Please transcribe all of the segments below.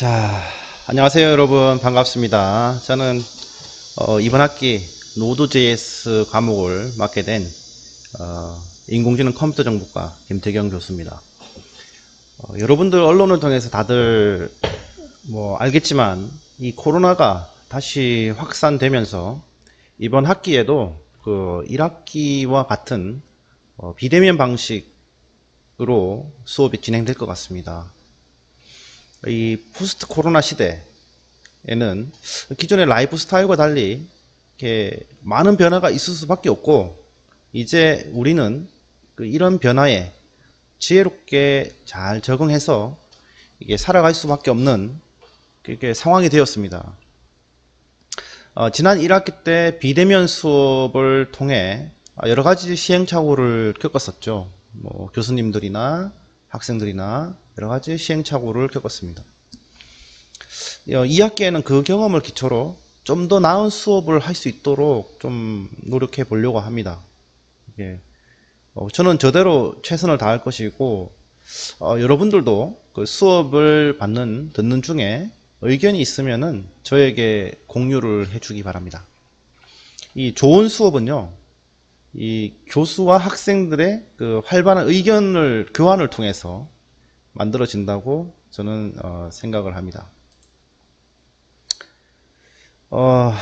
자, 안녕하세요 여러분 반갑습니다. 저는 어, 이번 학기 노드.js 과목을 맡게 된 어, 인공지능 컴퓨터 정보과 김태경 교수입니다. 어, 여러분들 언론을 통해서 다들 뭐 알겠지만 이 코로나가 다시 확산되면서 이번 학기에도 그 1학기와 같은 어, 비대면 방식으로 수업이 진행될 것 같습니다. 이 포스트 코로나 시대에는 기존의 라이프 스타일과 달리 이렇게 많은 변화가 있을 수밖에 없고 이제 우리는 그 이런 변화에 지혜롭게 잘 적응해서 이게 살아갈 수밖에 없는 그게 상황이 되었습니다. 어, 지난 1학기 때 비대면 수업을 통해 여러 가지 시행착오를 겪었었죠. 뭐 교수님들이나 학생들이나 여러 가지 시행착오를 겪었습니다. 어, 2학기에는 그 경험을 기초로 좀 더 나은 수업을 할 수 있도록 좀 노력해 보려고 합니다. 예. 어, 저는 저대로 최선을 다할 것이고, 어, 여러분들도 그 수업을 받는, 듣는 중에 의견이 있으면은 저에게 공유를 해주기 바랍니다. 이 좋은 수업은요, 이 교수와 학생들의 그 활발한 의견을 교환을 통해서 만들어진다고 저는 어, 생각을 합니다. 어,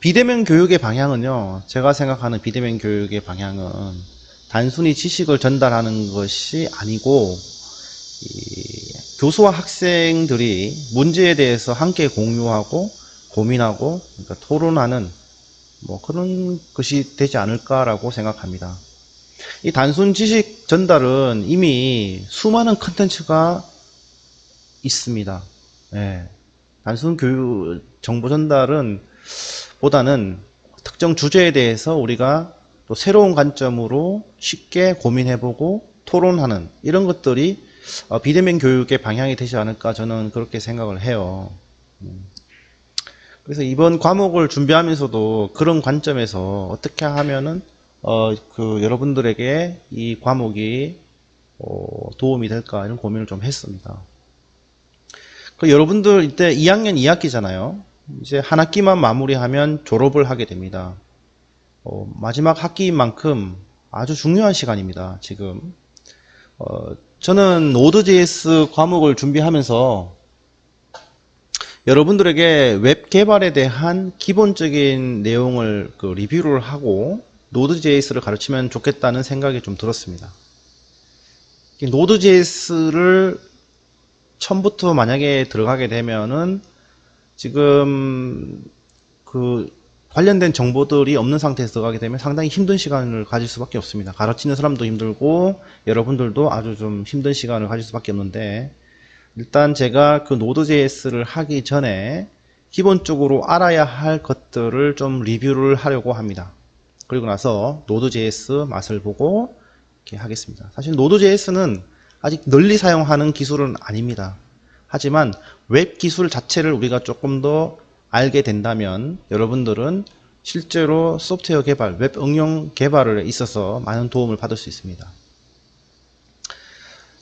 비대면 교육의 방향은요, 제가 생각하는 비대면 교육의 방향은 단순히 지식을 전달하는 것이 아니고, 이 교수와 학생들이 문제에 대해서 함께 공유하고 고민하고 그러니까 토론하는 뭐 그런 것이 되지 않을까라고 생각합니다. 이 단순 지식 전달은 이미 수많은 컨텐츠가 있습니다. 예. 단순 교육 정보 전달은 보다는 특정 주제에 대해서 우리가 또 새로운 관점으로 쉽게 고민해보고 토론하는 이런 것들이 어, 비대면 교육의 방향이 되지 않을까 저는 그렇게 생각을 해요. 음. 그래서 이번 과목을 준비하면서도 그런 관점에서 어떻게 하면은 어, 그 여러분들에게 이 과목이 어, 도움이 될까 이런 고민을 좀 했습니다. 그 여러분들 이때 2학년 2학기잖아요. 이제 한 학기만 마무리하면 졸업을 하게 됩니다. 어, 마지막 학기인 만큼 아주 중요한 시간입니다. 지금 어, 저는 Node.js 과목을 준비하면서 여러분들에게 웹 개발에 대한 기본적인 내용을 그 리뷰를 하고 Node.js를 가르치면 좋겠다는 생각이 좀 들었습니다. Node.js를 처음부터 만약에 들어가게 되면은 지금 그 관련된 정보들이 없는 상태에서 들어가게 되면 상당히 힘든 시간을 가질 수밖에 없습니다. 가르치는 사람도 힘들고 여러분들도 아주 좀 힘든 시간을 가질 수밖에 없는데 일단 제가 그 Node.js를 하기 전에 기본적으로 알아야 할 것들을 좀 리뷰를 하려고 합니다. 그리고 나서 Node.js 맛을 보고 이렇게 하겠습니다. 사실 Node.js는 아직 널리 사용하는 기술은 아닙니다. 하지만 웹 기술 자체를 우리가 조금 더 알게 된다면 여러분들은 실제로 소프트웨어 개발, 웹 응용 개발에 있어서 많은 도움을 받을 수 있습니다.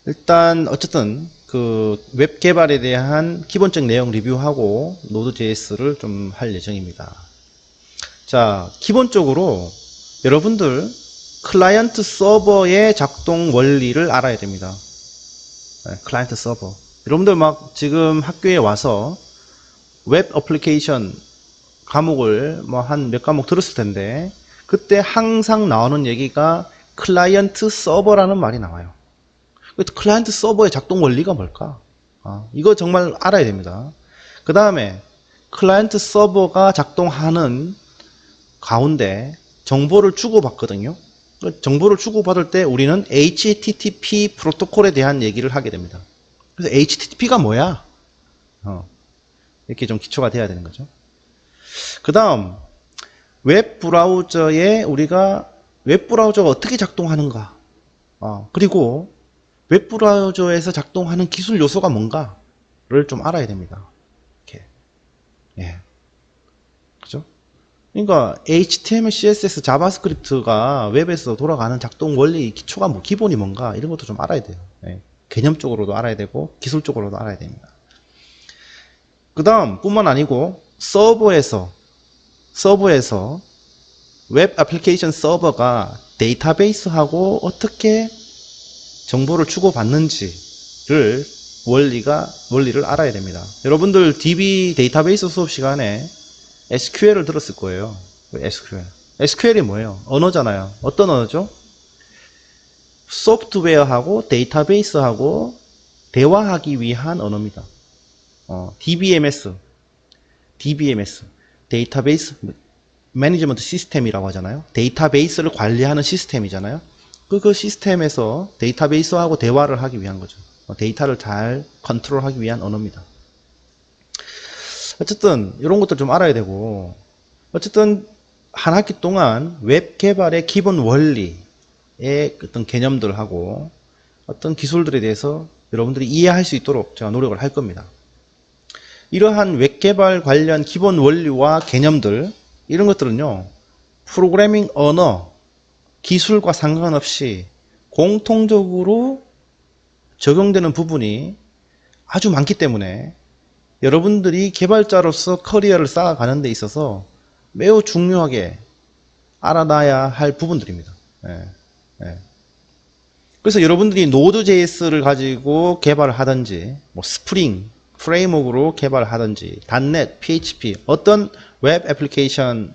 일단 어쨌든 그 웹 개발에 대한 기본적 내용 리뷰하고 Node.js를 좀 할 예정입니다. 자, 기본적으로 여러분들 클라이언트 서버의 작동 원리를 알아야 됩니다. 네, 클라이언트 서버. 여러분들 막 지금 학교에 와서 웹 어플리케이션 과목을 뭐 한 몇 과목 들었을 텐데 그때 항상 나오는 얘기가 클라이언트 서버라는 말이 나와요. 그 클라이언트 서버의 작동 원리가 뭘까? 아, 이거 정말 알아야 됩니다. 그 다음에 클라이언트 서버가 작동하는 가운데 정보를 주고받거든요. 그 정보를 주고받을 때 우리는 HTTP 프로토콜에 대한 얘기를 하게 됩니다. 그래서 HTTP가 뭐야? 어, 이렇게 좀 기초가 돼야 되는 거죠. 그 다음, 웹 브라우저에 우리가 웹 브라우저가 어떻게 작동하는가? 어, 그리고 웹 브라우저에서 작동하는 기술 요소가 뭔가를 좀 알아야 됩니다. 이렇게. 예. 그러니까 HTML, CSS, 자바스크립트가 웹에서 돌아가는 작동 원리 기초가 뭐 기본이 뭔가 이런 것도 좀 알아야 돼요. 예. 개념적으로도 알아야 되고 기술적으로도 알아야 됩니다. 그 다음 뿐만 아니고 서버에서 서버에서 웹 애플리케이션 서버가 데이터베이스하고 어떻게 정보를 주고받는지를 원리가 원리를 알아야 됩니다. 여러분들 DB 데이터베이스 수업 시간에 SQL을 들었을 거예요. SQL. SQL이 뭐예요? 언어잖아요. 어떤 언어죠? 소프트웨어하고 데이터베이스하고 대화하기 위한 언어입니다. 어, DBMS, DBMS, 데이터베이스 매니지먼트 시스템이라고 하잖아요. 데이터베이스를 관리하는 시스템이잖아요. 그, 그 시스템에서 데이터베이스하고 대화를 하기 위한 거죠. 어, 데이터를 잘 컨트롤하기 위한 언어입니다. 어쨌든 이런 것들 좀 알아야 되고 어쨌든 한 학기 동안 웹 개발의 기본 원리의 어떤 개념들하고 어떤 기술들에 대해서 여러분들이 이해할 수 있도록 제가 노력을 할 겁니다. 이러한 웹 개발 관련 기본 원리와 개념들 이런 것들은요 프로그래밍 언어 기술과 상관없이 공통적으로 적용되는 부분이 아주 많기 때문에 여러분들이 개발자로서 커리어를 쌓아가는 데 있어서 매우 중요하게 알아놔야 할 부분들입니다. 예, 예. 그래서 여러분들이 Node.js를 가지고 개발을 하든지, 뭐 스프링 프레임워크로 개발을 하든지, .NET, PHP 어떤 웹 애플리케이션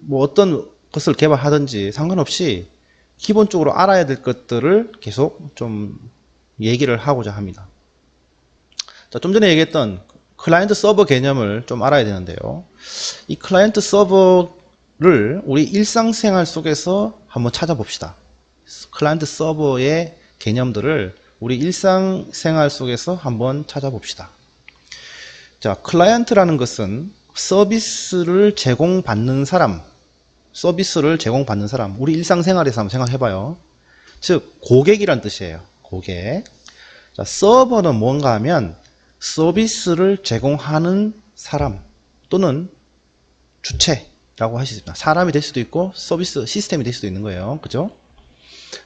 뭐 어떤 것을 개발하든지 상관없이 기본적으로 알아야 될 것들을 계속 좀 얘기를 하고자 합니다. 자, 좀 전에 얘기했던 클라이언트 서버 개념을 좀 알아야 되는데요. 이 클라이언트 서버를 우리 일상생활 속에서 한번 찾아봅시다. 클라이언트 서버의 개념들을 우리 일상생활 속에서 한번 찾아봅시다. 자, 클라이언트라는 것은 서비스를 제공받는 사람, 서비스를 제공받는 사람, 우리 일상생활에서 한번 생각해봐요. 즉, 고객이란 뜻이에요. 고객. 자, 서버는 뭔가 하면 서비스를 제공하는 사람 또는 주체라고 하실 수 있습니다. 사람이 될 수도 있고 서비스 시스템이 될 수도 있는 거예요. 그죠?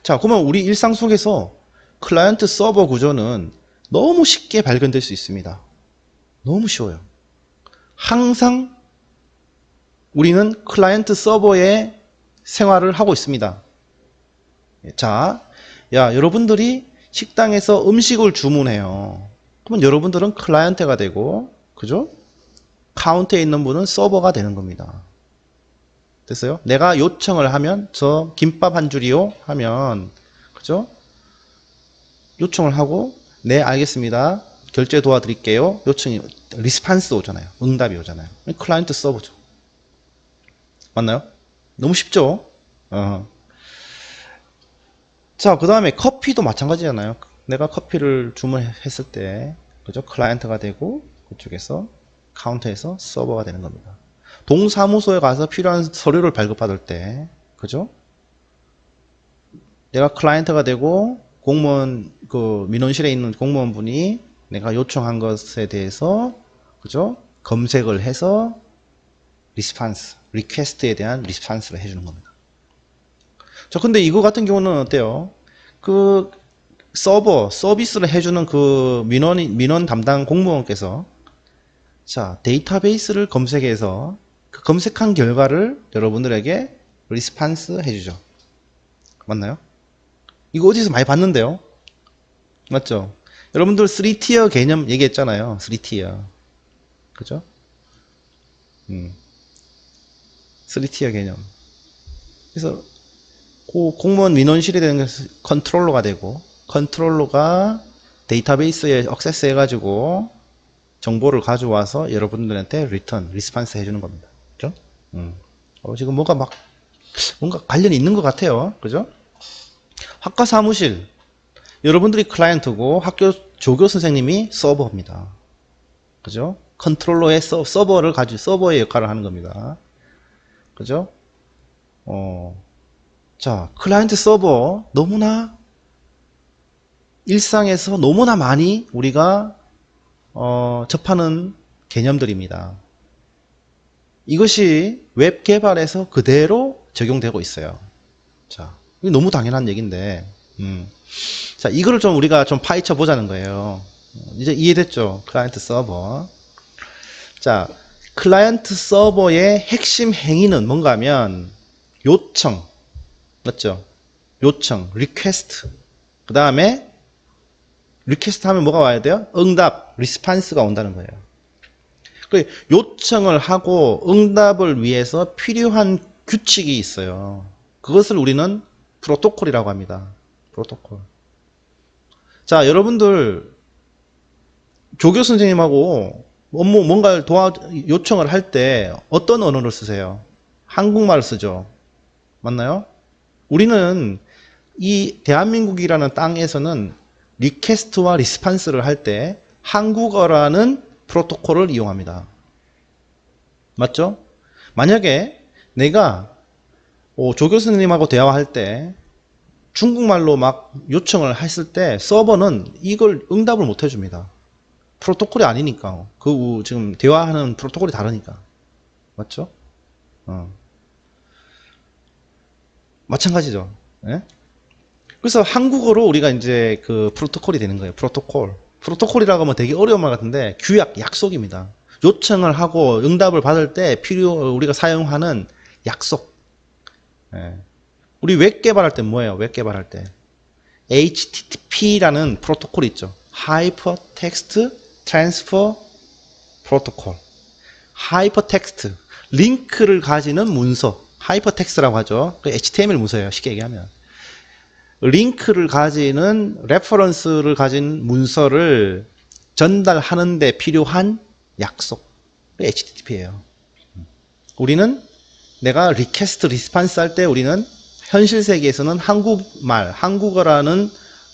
자, 그러면 우리 일상 속에서 클라이언트 서버 구조는 너무 쉽게 발견될 수 있습니다. 너무 쉬워요. 항상 우리는 클라이언트 서버에 생활을 하고 있습니다. 자, 야, 여러분들이 식당에서 음식을 주문해요. 그러면 여러분들은 클라이언트가 되고, 그죠? 카운트에 있는 분은 서버가 되는 겁니다. 됐어요? 내가 요청을 하면, 저 김밥 한 줄이요? 하면, 그죠? 요청을 하고, 네, 알겠습니다. 결제 도와드릴게요. 요청이, 리스판스 오잖아요. 응답이 오잖아요. 클라이언트 서버죠. 맞나요? 너무 쉽죠? 어. 자, 그 다음에 커피도 마찬가지잖아요. 내가 커피를 주문했을 때, 그죠? 클라이언트가 되고, 그쪽에서 카운터에서 서버가 되는 겁니다. 동사무소에 가서 필요한 서류를 발급받을 때, 그죠? 내가 클라이언트가 되고, 공무원, 그, 민원실에 있는 공무원분이 내가 요청한 것에 대해서, 그죠? 검색을 해서, 리스판스, 리퀘스트에 대한 리스판스를 해주는 겁니다. 자, 근데 이거 같은 경우는 어때요? 그 서버, 서비스를 해주는 그 민원, 민원 담당 공무원께서 자, 데이터베이스를 검색해서 그 검색한 결과를 여러분들에게 리스판스 해주죠. 맞나요? 이거 어디서 많이 봤는데요? 맞죠? 여러분들 3티어 개념 얘기했잖아요. 3티어. 그죠? 음. 3티어 개념. 그래서 그 공무원 민원실이 되는 것은 컨트롤러가 되고 컨트롤러가 데이터베이스에 액세스 해가지고 정보를 가져와서 여러분들한테 리턴, 리스판스 해주는 겁니다. 그죠? 음. 어, 지금 뭔가 막 뭔가 관련이 있는 것 같아요. 그죠? 학과 사무실 여러분들이 클라이언트고 학교 조교 선생님이 서버입니다. 그죠? 컨트롤러의 서, 서버를 가지고 서버의 역할을 하는 겁니다. 그죠? 어, 자, 클라이언트 서버 너무나 일상에서 너무나 많이 우리가 어, 접하는 개념들입니다. 이것이 웹 개발에서 그대로 적용되고 있어요. 자, 너무 당연한 얘기인데, 음. 자, 이거를 좀 우리가 좀 파헤쳐 보자는 거예요. 이제 이해됐죠? 클라이언트 서버. 자, 클라이언트 서버의 핵심 행위는 뭔가 하면 요청, 맞죠? 요청, 리퀘스트. 그 다음에 리퀘스트 하면 뭐가 와야 돼요? 응답, 리스판스가 온다는 거예요. 그 요청을 하고 응답을 위해서 필요한 규칙이 있어요. 그것을 우리는 프로토콜이라고 합니다. 프로토콜. 자, 여러분들 조교 선생님하고 업무 뭔가를 도와 요청을 할 때 어떤 언어를 쓰세요? 한국말을 쓰죠. 맞나요? 우리는 이 대한민국이라는 땅에서는 리퀘스트와 리스판스를 할 때 한국어라는 프로토콜을 이용합니다. 맞죠? 만약에 내가 어, 조 교수님하고 대화할 때 중국말로 막 요청을 했을 때 서버는 이걸 응답을 못 해줍니다. 프로토콜이 아니니까. 그 지금 대화하는 프로토콜이 다르니까. 맞죠? 어. 마찬가지죠. 예? 그래서 한국어로 우리가 이제 그 프로토콜이 되는 거예요. 프로토콜. 프로토콜이라고 하면 되게 어려운 말 같은데 규약, 약속입니다. 요청을 하고 응답을 받을 때 필요 우리가 사용하는 약속. 예. 우리 웹 개발할 때 뭐예요? 웹 개발할 때 HTTP라는 프로토콜 있죠. Hypertext Transfer Protocol. 하이퍼텍스트 링크를 가지는 문서 하이퍼텍스트라고 하죠. 그 HTML 문서예요. 쉽게 얘기하면. 링크를 가지는 레퍼런스를 가진 문서를 전달하는 데 필요한 약속. HTTP예요. 우리는 내가 리퀘스트 리스판스 할 때 우리는 현실 세계에서는 한국말, 한국어라는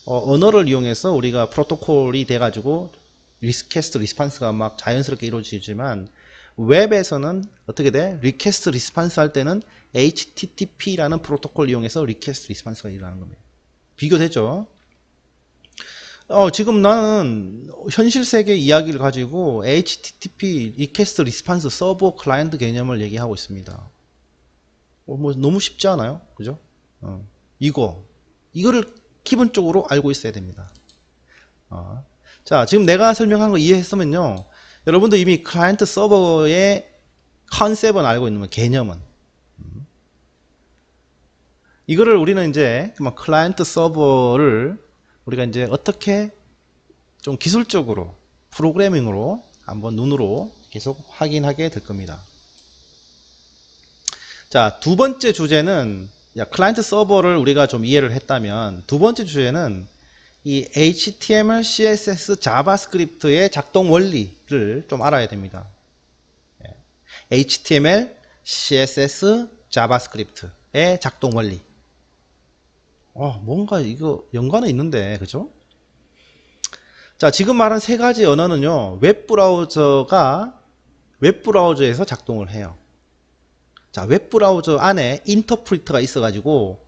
어, 언어를 이용해서 우리가 프로토콜이 돼가지고 리퀘스트 리스판스가 막 자연스럽게 이루어지지만 웹에서는 어떻게 돼? 리퀘스트 리스판스 할 때는 HTTP라는 프로토콜 이용해서 리퀘스트 리스판스가 일어나는 겁니다. 비교되죠? 어, 지금 나는 현실 세계 이야기를 가지고 HTTP 리퀘스트 리스판스 서버 클라이언트 개념을 얘기하고 있습니다. 어, 뭐 너무 쉽지 않아요? 그죠? 어, 이거 이거를 기본적으로 알고 있어야 됩니다. 어. 자, 지금 내가 설명한 거 이해했으면요. 여러분도 이미 클라이언트 서버의 컨셉은 알고 있는 거예요. 개념은. 음. 이거를 우리는 이제 뭐 클라이언트 서버를 우리가 이제 어떻게 좀 기술적으로 프로그래밍으로 한번 눈으로 계속 확인하게 될 겁니다. 자, 두 번째 주제는 야, 클라이언트 서버를 우리가 좀 이해를 했다면 두 번째 주제는 이 HTML, CSS, 자바스크립트의 작동 원리를 좀 알아야 됩니다. 예. HTML, CSS, 자바스크립트의 작동 원리. 어, 뭔가 이거 연관은 있는데, 그죠? 자, 지금 말한 세 가지 언어는요, 웹브라우저가 웹브라우저에서 작동을 해요. 자, 웹브라우저 안에 인터프리터가 있어가지고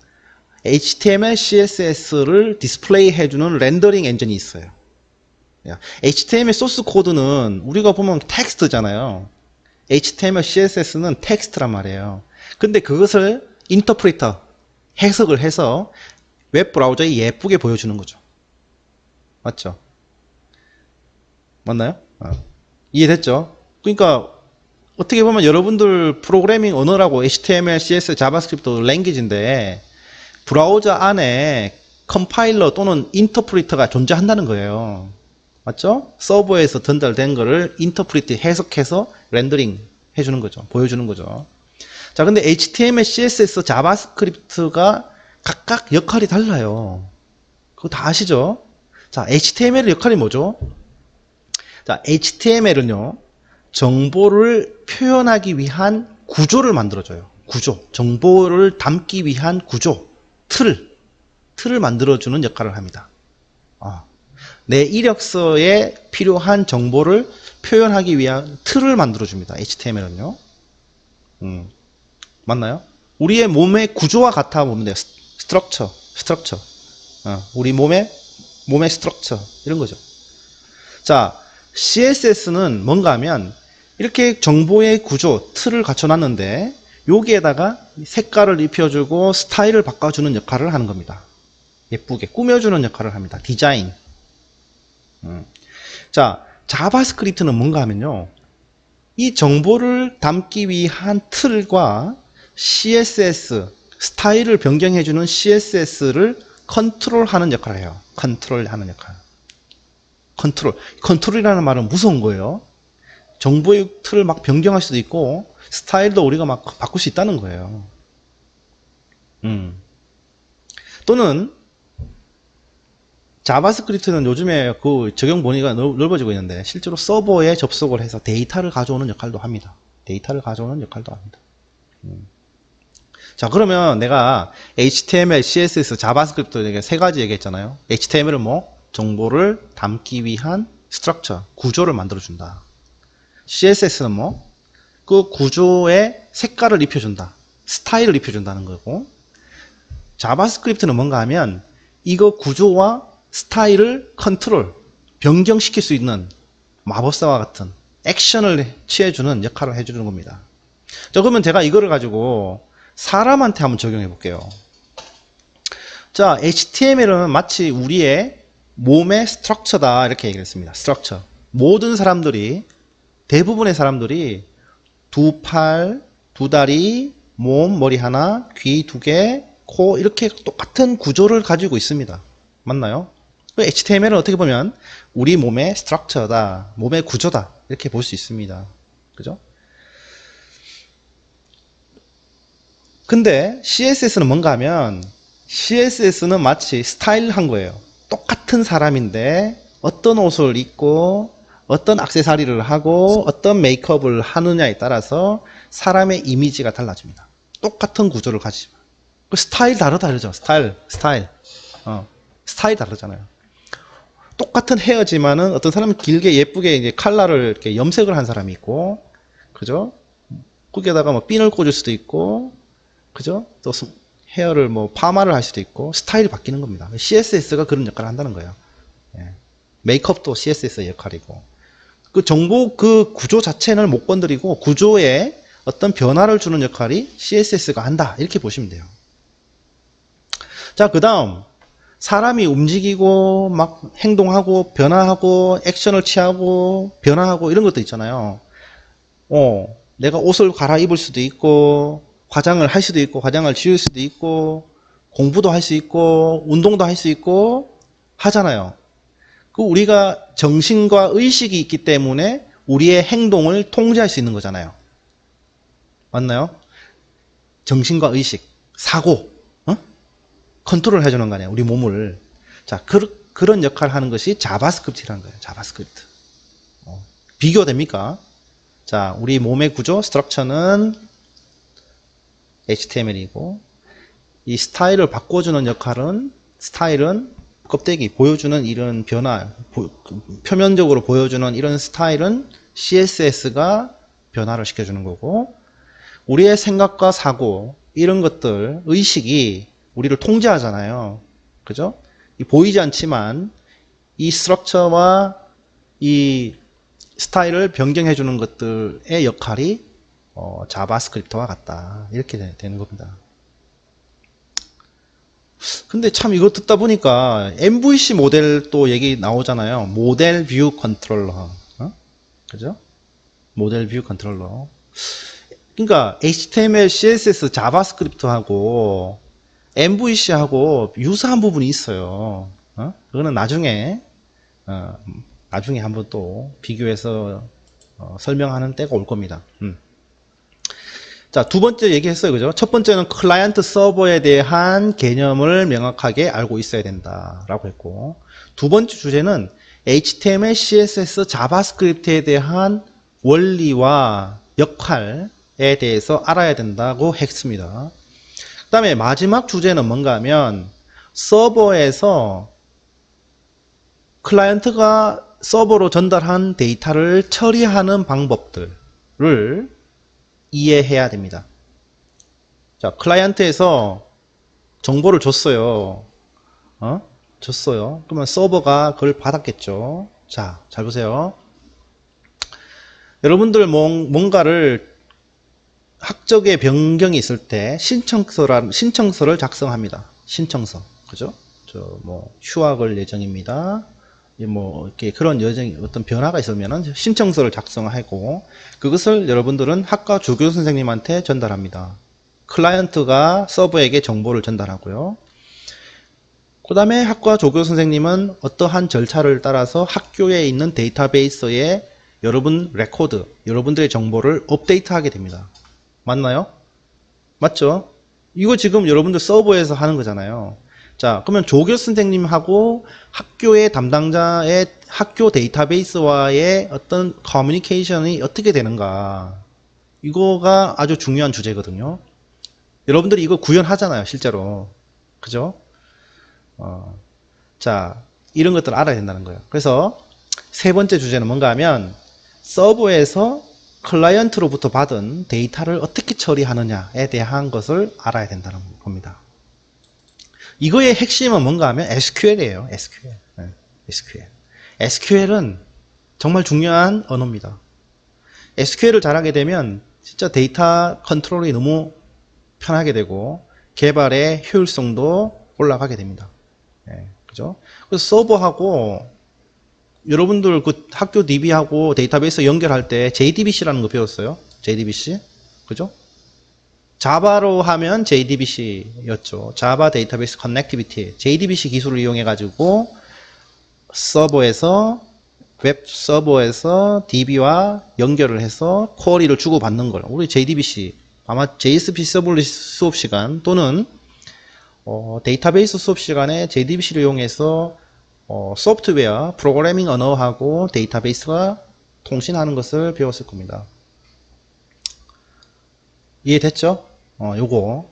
HTML, CSS를 디스플레이 해주는 렌더링 엔진이 있어요. HTML 소스 코드는 우리가 보면 텍스트잖아요. HTML, CSS는 텍스트란 말이에요. 근데 그것을 인터프리터, 해석을 해서 웹 브라우저에 예쁘게 보여주는 거죠. 맞죠? 맞나요? 어. 이해됐죠? 그러니까 어떻게 보면 여러분들 프로그래밍 언어라고 HTML, CSS, 자바스크립트 랭귀지인데 브라우저 안에 컴파일러 또는 인터프리터가 존재한다는 거예요. 맞죠? 서버에서 전달된 거를 인터프리트 해석해서 렌더링 해주는 거죠. 보여주는 거죠. 자, 근데 HTML, CSS, 자바스크립트가 각각 역할이 달라요. 그거 다 아시죠? 자, HTML 역할이 뭐죠? 자, HTML은요, 정보를 표현하기 위한 구조를 만들어줘요. 구조. 정보를 담기 위한 구조. 틀. 틀을 만들어주는 역할을 합니다. 아, 내 이력서에 필요한 정보를 표현하기 위한 틀을 만들어줍니다. HTML은요. 음, 맞나요? 우리의 몸의 구조와 같아 보면 돼요. 스트럭처, 스트럭처. 어, 우리 몸의, 몸의 스트럭처. 이런 거죠. 자, CSS는 뭔가 하면 이렇게 정보의 구조, 틀을 갖춰놨는데 여기에다가 색깔을 입혀주고 스타일을 바꿔주는 역할을 하는 겁니다. 예쁘게 꾸며주는 역할을 합니다. 디자인. 음. 자, 자바스크립트는 뭔가 하면요. 이 정보를 담기 위한 틀과 CSS, 스타일을 변경해주는 CSS를 컨트롤하는 역할을 해요. 컨트롤하는 역할. 컨트롤. 컨트롤이라는 말은 무서운 거예요. 정보의 틀을 막 변경할 수도 있고, 스타일도 우리가 막 바꿀 수 있다는 거예요. 음. 또는, 자바스크립트는 요즘에 그 적용 범위가 넓- 넓어지고 있는데, 실제로 서버에 접속을 해서 데이터를 가져오는 역할도 합니다. 데이터를 가져오는 역할도 합니다. 음. 자, 그러면 내가 HTML, CSS, 자바스크립트 이렇게 세 가지 얘기했잖아요. HTML은 뭐? 정보를 담기 위한 스트럭처, 구조를 만들어 준다. CSS는 뭐? 그 구조에 색깔을 입혀준다. 스타일을 입혀준다는 거고. 자바스크립트는 뭔가 하면 이거 구조와 스타일을 컨트롤, 변경시킬 수 있는 마법사와 같은 액션을 취해주는 역할을 해주는 겁니다. 자, 그러면 제가 이거를 가지고 사람한테 한번 적용해 볼게요. 자, HTML은 마치 우리의 몸의 스트럭처다 이렇게 얘기를 했습니다. 스트럭처. 모든 사람들이 대부분의 사람들이 두 팔, 두 다리, 몸, 머리 하나, 귀 두 개, 코 이렇게 똑같은 구조를 가지고 있습니다. 맞나요? 그 HTML은 어떻게 보면 우리 몸의 스트럭처다, 몸의 구조다 이렇게 볼 수 있습니다. 그죠? 근데 CSS는 뭔가 하면 CSS는 마치 스타일한 거예요. 똑같은 사람인데 어떤 옷을 입고 어떤 액세서리를 하고 어떤 메이크업을 하느냐에 따라서 사람의 이미지가 달라집니다. 똑같은 구조를 가지지만 그 스타일 다르다 그러죠. 스타일, 스타일, 어, 스타일 다르잖아요. 똑같은 헤어지만은 어떤 사람은 길게 예쁘게 이제 칼라를 이렇게 염색을 한 사람이 있고, 그죠? 거기에다가 뭐 핀을 꽂을 수도 있고, 그죠? 또 스- 헤어를 뭐 파마를 할 수도 있고 스타일이 바뀌는 겁니다. CSS가 그런 역할을 한다는 거예요. 예. 메이크업도 CSS의 역할이고 그 정보 그 구조 자체는 못 건드리고 구조에 어떤 변화를 주는 역할이 CSS가 한다 이렇게 보시면 돼요. 자, 그 다음 사람이 움직이고 막 행동하고 변화하고 액션을 취하고 변화하고 이런 것도 있잖아요. 어, 내가 옷을 갈아입을 수도 있고, 화장을 할 수도 있고, 화장을 지울 수도 있고, 공부도 할 수 있고, 운동도 할 수 있고, 하잖아요. 그 우리가 정신과 의식이 있기 때문에 우리의 행동을 통제할 수 있는 거잖아요. 맞나요? 정신과 의식, 사고, 어? 컨트롤 해주는 거 아니에요. 우리 몸을. 자, 그, 그런 역할을 하는 것이 자바스크립트라는 거예요. 자바스크립트. 어, 비교됩니까? 자, 우리 몸의 구조, 스트럭처는 HTML이고, 이 스타일을 바꿔주는 역할은, 스타일은 껍데기, 보여주는 이런 변화, 보- 그 표면적으로 보여주는 이런 스타일은 CSS가 변화를 시켜주는 거고, 우리의 생각과 사고, 이런 것들, 의식이 우리를 통제하잖아요. 그죠? 이 보이지 않지만, 이 스트럭처와 이 스타일을 변경해 주는 것들의 역할이 어, 자바스크립트와 같다. 이렇게 되- 되는 겁니다. 근데 참 이거 듣다 보니까 MVC 모델 또 얘기 나오잖아요. 모델 뷰 컨트롤러. 어? 그죠? 모델 뷰 컨트롤러. 그러니까 HTML, CSS, 자바스크립트하고 MVC하고 유사한 부분이 있어요. 어? 그거는 나중에 어, 나중에 한번 또 비교해서 어, 설명하는 때가 올 겁니다. 음. 자, 두 번째 얘기했어요. 그죠? 첫 번째는 클라이언트 서버에 대한 개념을 명확하게 알고 있어야 된다라고 했고, 두 번째 주제는 HTML, CSS, 자바스크립트에 대한 원리와 역할에 대해서 알아야 된다고 했습니다. 그 다음에 마지막 주제는 뭔가 하면 서버에서 클라이언트가 서버로 전달한 데이터를 처리하는 방법들을 이해해야 됩니다. 자, 클라이언트에서 정보를 줬어요. 어? 줬어요. 그러면 서버가 그걸 받았겠죠. 자, 잘 보세요. 여러분들 뭔- 뭔가를 학적의 변경이 있을 때 신청서라, 신청서를 작성합니다. 신청서. 그죠? 저, 뭐, 휴학을 예정입니다. 이뭐 이렇게 그런 여정 어떤 변화가 있으면은 신청서를 작성하고 그것을 여러분들은 학과 조교 선생님한테 전달합니다. 클라이언트가 서버에게 정보를 전달하고요. 그 다음에 학과 조교 선생님은 어떠한 절차를 따라서 학교에 있는 데이터베이스에 여러분 레코드, 여러분들의 정보를 업데이트하게 됩니다. 맞나요? 맞죠? 이거 지금 여러분들 서버에서 하는 거잖아요. 자, 그러면 조교 선생님하고 학교의 담당자의 학교 데이터베이스와의 어떤 커뮤니케이션이 어떻게 되는가. 이거가 아주 중요한 주제거든요. 여러분들이 이거 구현하잖아요, 실제로. 그죠? 어, 자, 이런 것들을 알아야 된다는 거예요. 그래서 세 번째 주제는 뭔가 하면 서버에서 클라이언트로부터 받은 데이터를 어떻게 처리하느냐에 대한 것을 알아야 된다는 겁니다. 이거의 핵심은 뭔가 하면 SQL이에요. SQL. 네, SQL. SQL은 정말 중요한 언어입니다. SQL을 잘하게 되면 진짜 데이터 컨트롤이 너무 편하게 되고 개발의 효율성도 올라가게 됩니다. 예, 그죠? 그래서 서버하고 여러분들 그 학교 DB하고 데이터베이스 연결할 때 JDBC라는 거 배웠어요? JDBC? 그죠? 자바로 하면 JDBC였죠. 자바 데이터베이스 커넥티비티. JDBC 기술을 이용해 가지고 서버에서 웹 서버에서 DB와 연결을 해서 쿼리를 주고받는 걸. 우리 JDBC 아마 JSP 서블릿 수업 시간 또는 어, 데이터베이스 수업 시간에 JDBC를 이용해서 어, 소프트웨어, 프로그래밍 언어하고 데이터베이스가 통신하는 것을 배웠을 겁니다. 이해됐죠? 어, 요거.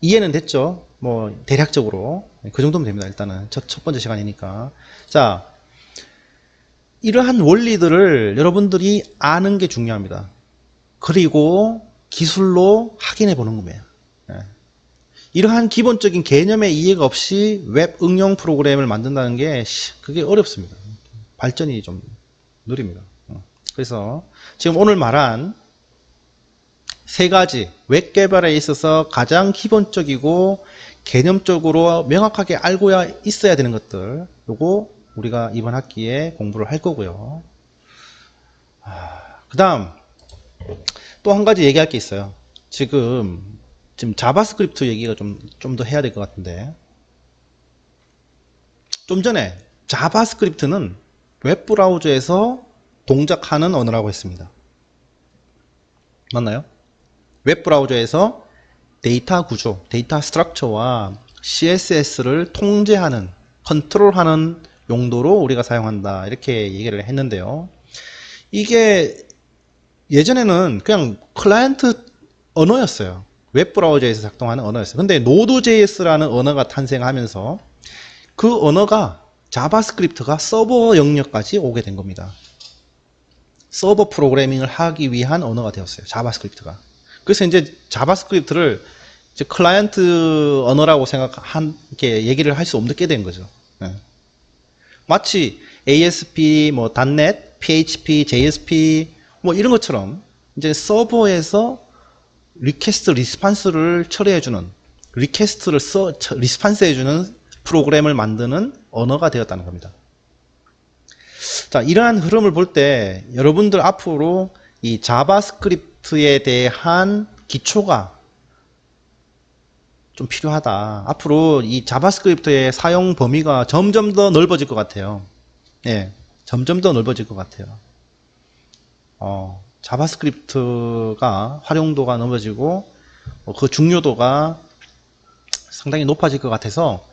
이해는 됐죠? 뭐, 대략적으로. 그 정도면 됩니다, 일단은. 첫, 첫 번째 시간이니까. 자, 이러한 원리들을 여러분들이 아는 게 중요합니다. 그리고 기술로 확인해 보는 겁니다. 예. 이러한 기본적인 개념의 이해가 없이 웹 응용 프로그램을 만든다는 게 시- 그게 어렵습니다. 발전이 좀 느립니다. 어. 그래서 지금 오늘 말한 세 가지 웹 개발에 있어서 가장 기본적이고 개념적으로 명확하게 알고야 있어야 되는 것들 요거 우리가 이번 학기에 공부를 할 거고요. 그 다음 또 한 가지 얘기할 게 있어요. 지금 지금 자바스크립트 얘기가 좀 좀 더 해야 될 것 같은데 좀 전에 자바스크립트는 웹 브라우저에서 동작하는 언어라고 했습니다. 맞나요? 웹 브라우저에서 데이터 구조, 데이터 스트럭처와 CSS를 통제하는, 컨트롤하는 용도로 우리가 사용한다. 이렇게 얘기를 했는데요. 이게 예전에는 그냥 클라이언트 언어였어요. 웹 브라우저에서 작동하는 언어였어요. 근데 노드.js라는 언어가 탄생하면서 그 언어가 자바스크립트가 서버 영역까지 오게 된 겁니다. 서버 프로그래밍을 하기 위한 언어가 되었어요. 자바스크립트가. 그래서 이제 자바스크립트를 이제 클라이언트 언어라고 생각한 게 얘기를 할 수 없게 된 거죠. 예. 마치 ASP, 뭐 .NET, PHP, JSP 뭐 이런 것처럼 이제 서버에서 리퀘스트 리스판스를 처리해주는 리퀘스트를 써 리스판스 해주는 프로그램을 만드는 언어가 되었다는 겁니다. 자, 이러한 흐름을 볼 때 여러분들 앞으로 이 자바스크립트 에 대한 기초가 좀 필요하다. 앞으로 이 자바스크립트의 사용 범위가 점점 더 넓어질 것 같아요. 예, 점점 더 넓어질 것 같아요. 어, 자바스크립트가 활용도가 넓어지고 어, 그 중요도가 상당히 높아질 것 같아서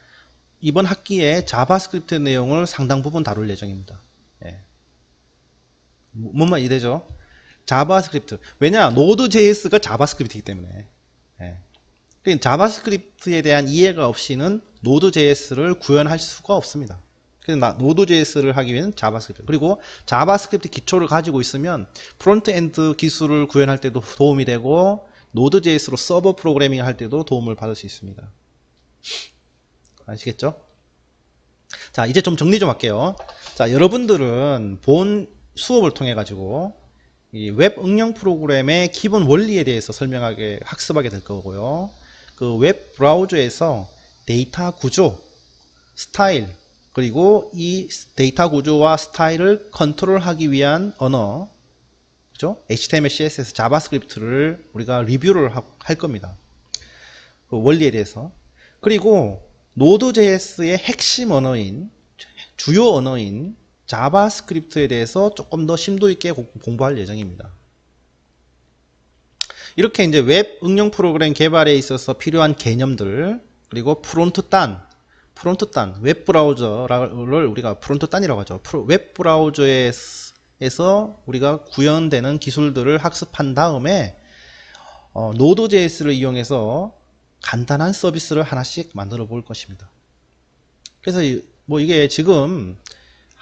이번 학기에 자바스크립트 내용을 상당 부분 다룰 예정입니다. 예. 뭐- 뭔말 이래죠? 자바스크립트. 왜냐? 노드.js가 자바스크립트이기 때문에. 예. 그러니까 자바스크립트에 대한 이해가 없이는 노드.js를 구현할 수가 없습니다. 그래서 나- 노드.js를 하기 위해는 자바스크립트. 그리고 자바스크립트 기초를 가지고 있으면 프론트엔드 기술을 구현할 때도 도움이 되고 노드.js로 서버 프로그래밍 할 때도 도움을 받을 수 있습니다. 아시겠죠? 자, 이제 좀 정리 좀 할게요. 자, 여러분들은 본 수업을 통해 가지고 이 웹 응용 프로그램의 기본 원리에 대해서 설명하게 학습하게 될 거고요. 그 웹 브라우저에서 데이터 구조, 스타일, 그리고 이 데이터 구조와 스타일을 컨트롤하기 위한 언어, 그죠? HTML, CSS, 자바스크립트를 우리가 리뷰를 하- 할 겁니다. 그 원리에 대해서. 그리고 노드.js의 핵심 언어인, 주요 언어인 자바스크립트에 대해서 조금 더 심도 있게 고- 공부할 예정입니다. 이렇게 이제 웹 응용 프로그램 개발에 있어서 필요한 개념들, 그리고 프론트 단, 프론트 단, 웹 브라우저를 우리가 프론트 단이라고 하죠. 웹 브라우저에서 우리가 구현되는 기술들을 학습한 다음에 어, 노드.js를 이용해서 간단한 서비스를 하나씩 만들어 볼 것입니다. 그래서 이- 뭐 이게 지금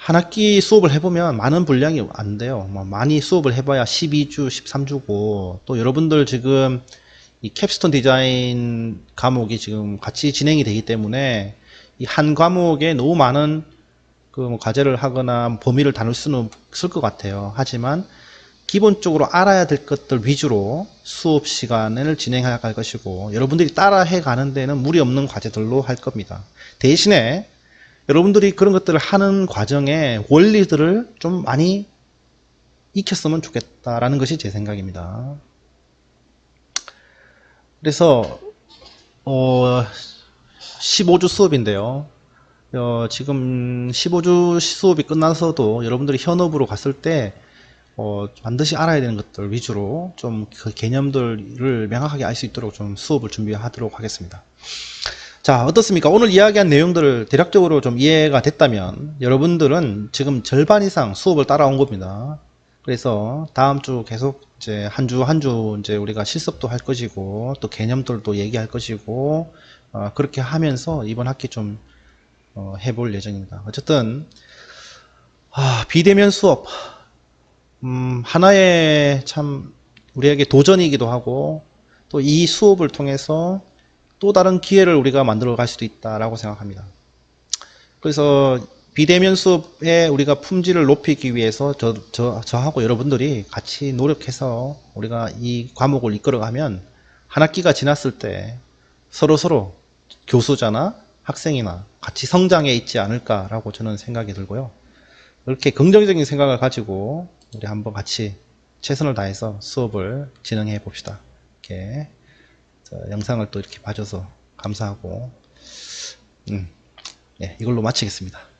한 학기 수업을 해보면 많은 분량이 안 돼요. 뭐 많이 수업을 해봐야 12주, 13주고 또 여러분들 지금 이 캡스톤 디자인 과목이 지금 같이 진행이 되기 때문에 이 한 과목에 너무 많은 그 뭐 과제를 하거나 범위를 다룰 수는 없을 것 같아요. 하지만 기본적으로 알아야 될 것들 위주로 수업 시간을 진행해 갈 것이고 여러분들이 따라해 가는 데는 무리 없는 과제들로 할 겁니다. 대신에 여러분들이 그런 것들을 하는 과정에 원리들을 좀 많이 익혔으면 좋겠다라는 것이 제 생각입니다. 그래서 어 15주 수업인데요. 어, 지금 15주 수업이 끝나서도 여러분들이 현업으로 갔을 때 어, 반드시 알아야 되는 것들 위주로 좀 그 개념들을 명확하게 알 수 있도록 좀 수업을 준비하도록 하겠습니다. 자, 어떻습니까? 오늘 이야기한 내용들을 대략적으로 좀 이해가 됐다면 여러분들은 지금 절반 이상 수업을 따라온 겁니다. 그래서 다음 주 계속 이제 한주 한 주 이제 우리가 실습도 할 것이고 또 개념들도 얘기할 것이고 어, 그렇게 하면서 이번 학기 좀 어, 해볼 예정입니다. 어쨌든 아, 비대면 수업 음, 하나의 참 우리에게 도전이기도 하고 또 이 수업을 통해서 또 다른 기회를 우리가 만들어 갈 수도 있다라고 생각합니다. 그래서 비대면 수업에 우리가 품질을 높이기 위해서 저, 저, 저하고 여러분들이 같이 노력해서 우리가 이 과목을 이끌어가면 한 학기가 지났을 때 서로서로 교수자나 학생이나 같이 성장해 있지 않을까라고 저는 생각이 들고요. 그렇게 긍정적인 생각을 가지고 우리 한번 같이 최선을 다해서 수업을 진행해 봅시다. 이렇게 자, 영상을 또 이렇게 봐줘서 감사하고 음, 예, 이걸로 마치겠습니다.